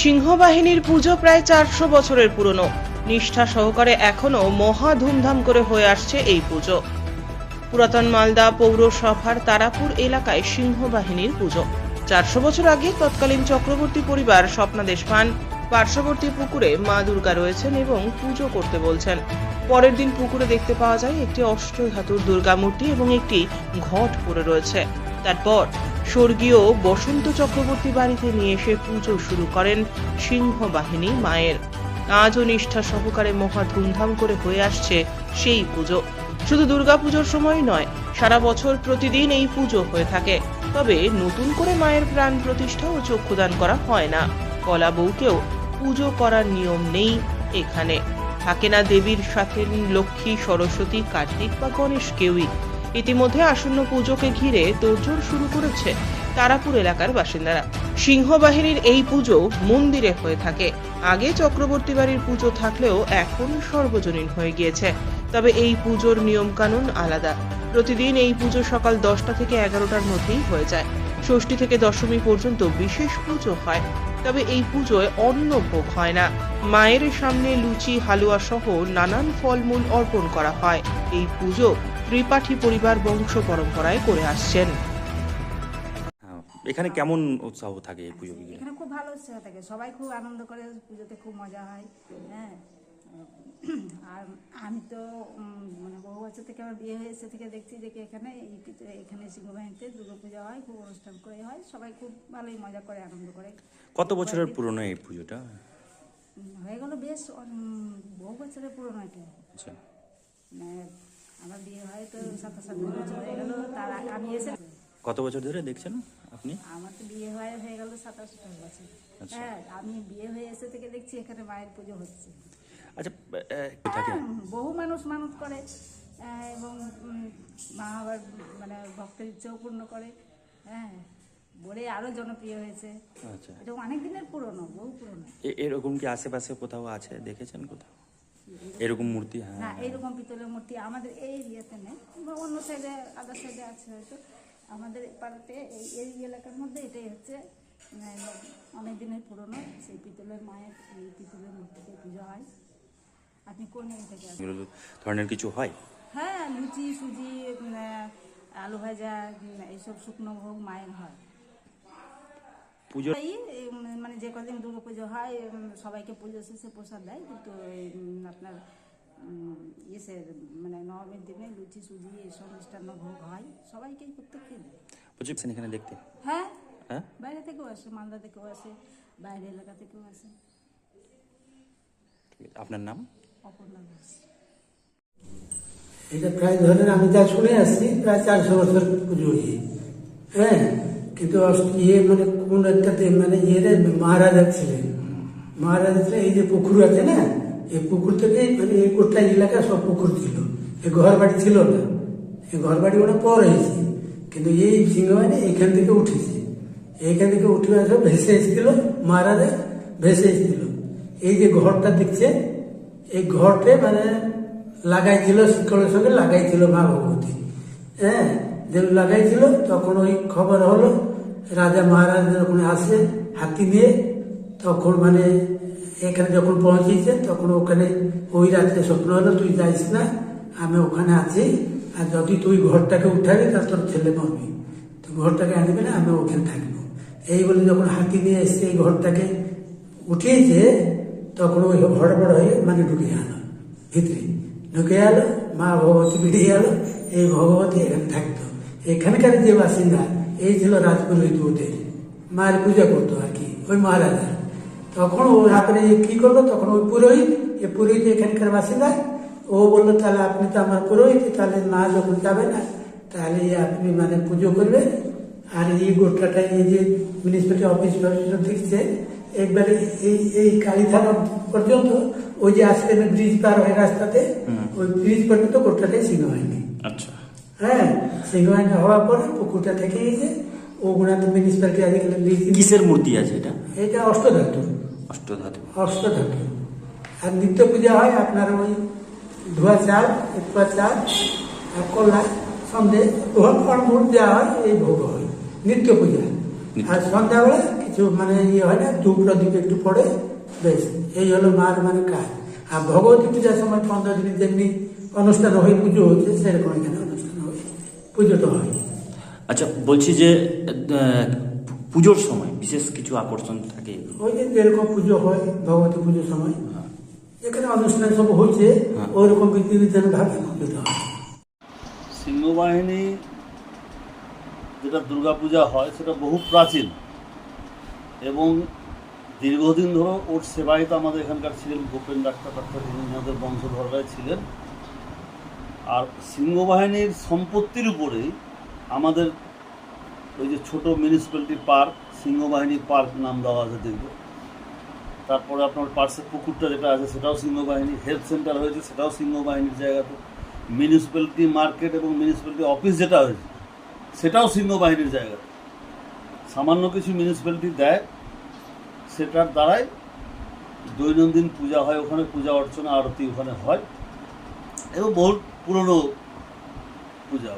সিংহবাহিনীর পুজো প্রায় চারশো বছরের পুরনো। নিষ্ঠা সহকারে এখনও মহা ধুমধাম করে হয়ে আসছে এই পুজো। পুরাতন মালদা পৌরসভার তারাপুর এলাকায় সিংহবাহিনীর পুজো। চারশো বছর আগে তৎকালীন চক্রবর্তী পরিবার স্বপ্নাদেশ পান পার্শ্ববর্তী পুকুরে মা দুর্গা রয়েছেন এবং পুজো করতে বলছেন। পরের দিন পুকুরে দেখতে পাওয়া যায় একটি অষ্টধাতুর দুর্গা মূর্তি এবং একটি ঘট পড়ে রয়েছে। তারপর স্বর্গীয় বসন্ত চক্রবর্তী বাড়িতে নিয়ে এসে পুজো শুরু করেন সিংহবাহিনী মায়ের। আজও নিষ্ঠা সহকারে মহা ধুমধাম করে হয়ে আসছে সেই পুজো। শুধু দুর্গাপুজোর সময় নয়, সারা বছর প্রতিদিন এই পুজো হয়ে থাকে। তবে নতুন করে মায়ের প্রাণ প্রতিষ্ঠা ও চক্ষুদান করা হয় না। কলা বউকেও পুজো করার নিয়ম নেই এখানে। থাকে না দেবীর সাথে লক্ষ্মী, সরস্বতী, কার্তিক বা গণেশ কেউই। ইতিমধ্যে আসন্ন পুজোকে ঘিরে তোড়জোড় শুরু করেছে তারাপুর এলাকার বাসিন্দারা। সিংহবাহিনীর এই পুজো মন্দিরে হয়ে থাকে। আগে চক্রবর্তী বাড়ির পুজো থাকলেও এখন সর্বজনীন হয়ে গিয়েছে। তবে এই পুজোর নিয়ম কানুন আলাদা। প্রতিদিন এই পুজো সকাল দশটা থেকে এগারোটার মধ্যেই হয়ে যায়। ষষ্ঠী থেকে দশমী পর্যন্ত বিশেষ পুজো হয়। তবে এই পুজোয় অন্ন ভোগ হয় না। মায়ের সামনে লুচি হালুয়া সহ নানান ফলমূল অর্পণ করা হয়। এই পুজো ত্রিপাঠী পরিবার বংশ পরম্পরায় করে আসছেন। এখানে কেমন উৎসাহ থাকে এই পুজো? এখানে খুব ভালো উৎসাহ থাকে। সবাই খুব আনন্দ করে পুজোতে খুব মজা হয় হ্যাঁ। আর আমি তো মানে বহু বছর থেকে আমার বিয়ে হয়েছে থেকে দেখছি যে এখানে এই এখানে সিংহবাহিনীতে দুর্গা পূজা হয় খুব অনুষ্ঠান করে হয়। সবাই খুব ভালোই মজা করে আনন্দ করে। কত বছরের পুরনো এই পুজোটা? হয়ে গেল বেশ বহু বছরের পুরনো এটা। আচ্ছা। মানে আমার বিয়ে হয় তো সাতাশ আট বছর হয়ে গেল তার আমি এসে কত বছর ধরে দেখছেন আপনি? আমার তো বিয়ে হয়ে হয়ে গেল সাতাশ আঠাশ বছর। আচ্ছা। হ্যাঁ আমি বিয়ে হয়ে এসে থেকে দেখছি এখানে মায়ের পুজো হচ্ছে। আচ্ছা হ্যাঁ, বহু মানুষ মানত করে এবং মা আবার মানে ভক্তের ইচ্ছেও পূর্ণ করে। হ্যাঁ বলে আরও জনপ্রিয় হয়েছে। আচ্ছা। এটা অনেক দিনের পুরনো বহু পুরনো। এরকম কি আশেপাশে কোথাও আছে? দেখেছেন কোথাও? এরকম মূর্তি হ্যাঁ। না এইরকম পিতলের মূর্তি আমাদের এই ইয়েতে নেই অন্য সাইডে আদার সাইডে আছে হয়তো। আমাদের পাড়াতে এই এই এলাকার মধ্যে এটাই হচ্ছে মানে, অনেক দিনের পুরনো সেই পিতলের মায়ের এই পিতলের মূর্তিতে পুজো হয়। আপনি কোন থেকে ধরনের কিছু হয়? হ্যাঁ লুচি সুজি আলু ভাজা এইসব শুকনো ভোগ মায়ের হয়। পুজো এই মানে যে কদিন দুর্গা পুজো হয় সবাইকে পুজো শেষে প্রসাদ দেয় কিন্তু এই, আপনার উম, মানে নবমীর দিনে লুচি সুজি এসব মিষ্টান্ন ভোগ হয় সবাইকেই প্রত্যেককে দেয়। পুজো এখানে দেখতে। হ্যাঁ? হ্যাঁ? বাইরে থেকেও আসে মালদা থেকেও আসে বাইরে এলাকা থেকেও আসে। আপনার নাম? অপর্ণা ঘোষ। এটা প্রায় ধরেন আমি যা শুনে আসছি প্রায় চারশো বছর পুজো হ্যাঁ? কিন্তু ইয়ে মানে কোন একটাতে মানে ইয়ে মহারাজা ছিলেন। মহারাজা ছিলেন, এই যে পুকুর আছে না, এই পুকুর থেকে মানে এই গোটা এলাকা সব পুকুর ছিল। এই ঘর বাড়ি ছিল না। এই ঘর বাড়ি ওটা পর হয়েছে। কিন্তু এই সিংহবাহিনী এখান থেকে উঠেছে। এইখান থেকে উঠে আসে ভেসে এসেছিল, মহারাজা ভেসে এসেছিল। এই যে ঘরটা দেখছে, এই ঘরটে মানে লাগাইছিল শিকড়ের সঙ্গে লাগাইছিল মা ভগবতী। হ্যাঁ? যেন লাগাইছিল, তখন ওই খবর হলো, রাজা মহারাজ যখন আসে হাতি নিয়ে, তখন মানে এখানে যখন পৌঁছেছে, তখন ওখানে ওই রাত্রে স্বপ্ন হলো, তুই যাইস না, আমি ওখানে আছি, আর যদি তুই ঘরটাকে উঠাবি তা তোর ছেলে মরবি। তো ঘরটাকে আনবি না, আমি ওখানে থাকব। এই বলে যখন হাতি নিয়ে এসছে এই ঘরটাকে উঠিয়েছে, তখন ওই হড়বড় হয়ে মানে ঢুকে গেল, ভিতরে। ঢুকে গেল, মা ভগবতী বেরিয়ে গেল, এই ভগবতী এখানে থাকতো। এখানকার যে বাসিন্দা এই ছিল রাজপুরোহিত ওদের মায়ের পূজা করতো আর কি ওই মহারাজা। তখন ও এ কি করল? তখন ওই পুরোহিত এ পুরোহিত এখানকার বাসিন্দা। ও বলল তাহলে আপনি তো আমার পুরোহিত তাহলে মা যখন যাবে না তাহলে আপনি মানে পুজো করবেন। আর এই গোটাটা এই যে মিউনিসিপালিটি অফিস দেখছে একবারে এই এই কালী থানা পর্যন্ত ওই যে আজকে ব্রিজ পার হয় রাস্তাতে ওই ব্রিজ পর্যন্ত গোটাটাই সিংহ হয়নি। আচ্ছা। হ্যাঁ সিংহ হওয়ার পরে পুকুরটা থেকে গেছে ওগুলা তো মিউনিসিপালিটি আজকাল কিসের মূর্তি আছে এটা? এটা অষ্টধাতু। অষ্টধাতু। অষ্টধাতু। আর নিত্য পূজা হয় আপনার ওই ধোয়া চাল একপা চাল আর কলা সন্দেহ ফল ফলমূল দেওয়া হয় এই ভোগ হয় নিত্য পূজা। আর সন্ধ্যাবেলা কিছু মানে ইয়ে হয় না ধূপ প্রদীপ একটু পড়ে বেশ। এই হলো মার মানে কাজ। আর ভগবতী পূজার সময় পনেরো দিন যেমনি অনুষ্ঠান হয় পুজো হচ্ছে সেরকম এখানে পুজোটা হয়। আচ্ছা বলছি যে পুজোর সময় বিশেষ কিছু আকর্ষণ থাকে? ওই যে যেরকম পুজো হয় ভগবতী পুজোর সময় এখানে অনুষ্ঠান সব হচ্ছে হ্যাঁ। ওই রকম বিধি ভাবে পুজোটা হয়। সিংহবাহিনী যেটা দুর্গাপূজা হয় সেটা বহু প্রাচীন। এবং দীর্ঘদিন ধরে ওর সেবায়িত আমাদের এখানকার ছিলেন ভূপেন ডাক্তার ডাক্তার বংশধররাই ছিলেন। আর সিংহবাহিনীর সম্পত্তির উপরেই আমাদের ওই যে ছোট মিউনিসিপ্যালিটি পার্ক সিংহবাহিনী পার্ক নাম দেওয়া আছে দেখবে। তারপরে আপনার পার্শ্বের পুকুরটা যেটা আছে, সেটাও সিংহবাহিনী হেলথ সেন্টার হয়েছে, সেটাও সিংহবাহিনীর জায়গাতে। মিউনিসিপ্যালিটি মার্কেট এবং মিউনিসিপ্যালিটি অফিস যেটা হয়েছে, সেটাও সিংহবাহিনীর জায়গা সামান্য কিছু মিউনিসিপ্যালিটি দেয়, সেটার দ্বারাই দৈনন্দিন পূজা হয়, ওখানে পূজা অর্চনা, আরতি ওখানে হয়। এবং বহু পুরনো পূজা।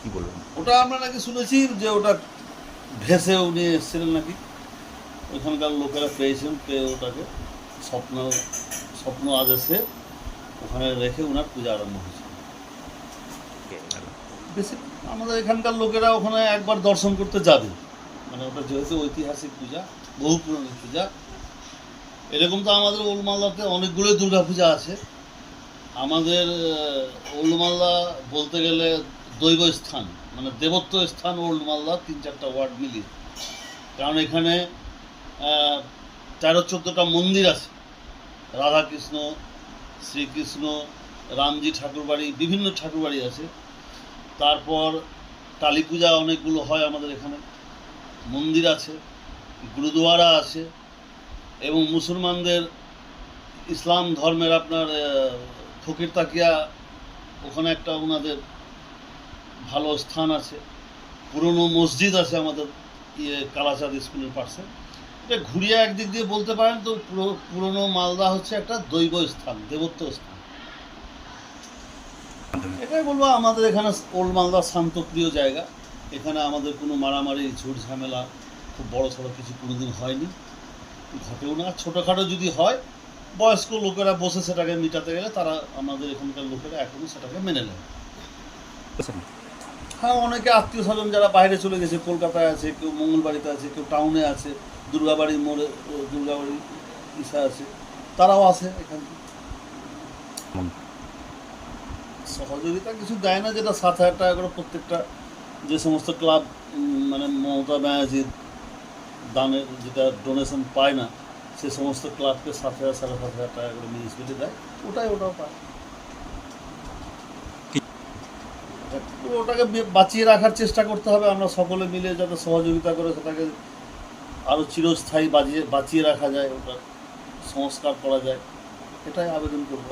কি বলবেন? ওটা আমরা নাকি শুনেছি যে ওটা ভেসে উনি এসেছিলেন নাকি? ওইখানকার লোকেরা পেয়েছেন পেয়ে ওটাকে? স্বপ্ন স্বপ্ন আদেশে ওখানে রেখে ওনার পূজা আরম্ভ হয়েছে। বেশি আমাদের এখানকার লোকেরা ওখানে একবার দর্শন করতে যাবে। মানে ওটা যেহেতু ঐতিহাসিক পূজা বহু পুরনো পূজা। এরকম তো আমাদের ওল্ড মালদাতে অনেকগুলোই দুর্গা পূজা আছে। আমাদের ওল্ড মালদা বলতে গেলে দৈব স্থান মানে দেবত্ব স্থান ওল্ড মালদা তিন চারটা ওয়ার্ড মিলিয়ে। কারণ এখানে তেরো চোদ্দোটা মন্দির আছে। রাধাকৃষ্ণ, শ্রীকৃষ্ণ, রামজি ঠাকুরবাড়ি, বিভিন্ন ঠাকুরবাড়ি আছে। তারপর কালী পূজা অনেকগুলো হয় আমাদের এখানে। মন্দির আছে, গুরুদুয়ারা আছে, এবং মুসলমানদের ইসলাম ধর্মের আপনার ফকির তাকিয়া ওখানে একটা ওনাদের ভালো স্থান আছে, পুরনো মসজিদ আছে আমাদের ইয়ে কালাচাঁদ স্কুলের পাশে। এটা ঘুরিয়ে একদিক দিয়ে বলতে পারেন তো, পুরো, পুরনো মালদা হচ্ছে একটা দৈব স্থান দেবত্ব স্থান। এটাই বলব আমাদের এখানে ওল্ড মালদা শান্তপ্রিয় জায়গা। এখানে আমাদের কোনো মারামারি, ঝুট ঝামেলা, খুব বড় সড়ো কিছু কোনোদিন হয়নি। ঘটেও না, ছোটোখাটো যদি হয় বয়স্ক লোকেরা বসে সেটাকে মিটাতে গেলে তারা আমাদের এখানকার লোকেরা এখনও সেটাকে মেনে নেয়। হ্যাঁ অনেকে আত্মীয় স্বজন যারা বাইরে চলে গেছে কলকাতায় আছে কেউ মঙ্গলবাড়িতে আছে কেউ টাউনে আছে দুর্গাবাড়ির মোড়ে ও, দুর্গাবাড়ির ইসা আছে তারাও আছে এখানে। সহযোগিতা কিছু দেয় না যেটা সাত হাজার টাকা করে প্রত্যেকটা যে সমস্ত ক্লাব মানে মমতা ব্যানার্জির দানের যেটা ডোনেশন পায় না সে সমস্ত ক্লাবকে সাত হাজার সাড়ে সাত হাজার টাকা করে মিউনিসিপ্যালিটি দেয়, ওটাই ওটাও পায়। ওটাকে বাঁচিয়ে রাখার চেষ্টা করতে হবে, আমরা সকলে মিলে যাতে সহযোগিতা করে সেটাকে আরও চিরস্থায়ী বাঁচিয়ে বাঁচিয়ে রাখা যায় ওটা সংস্কার করা যায়, এটাই আবেদন করব।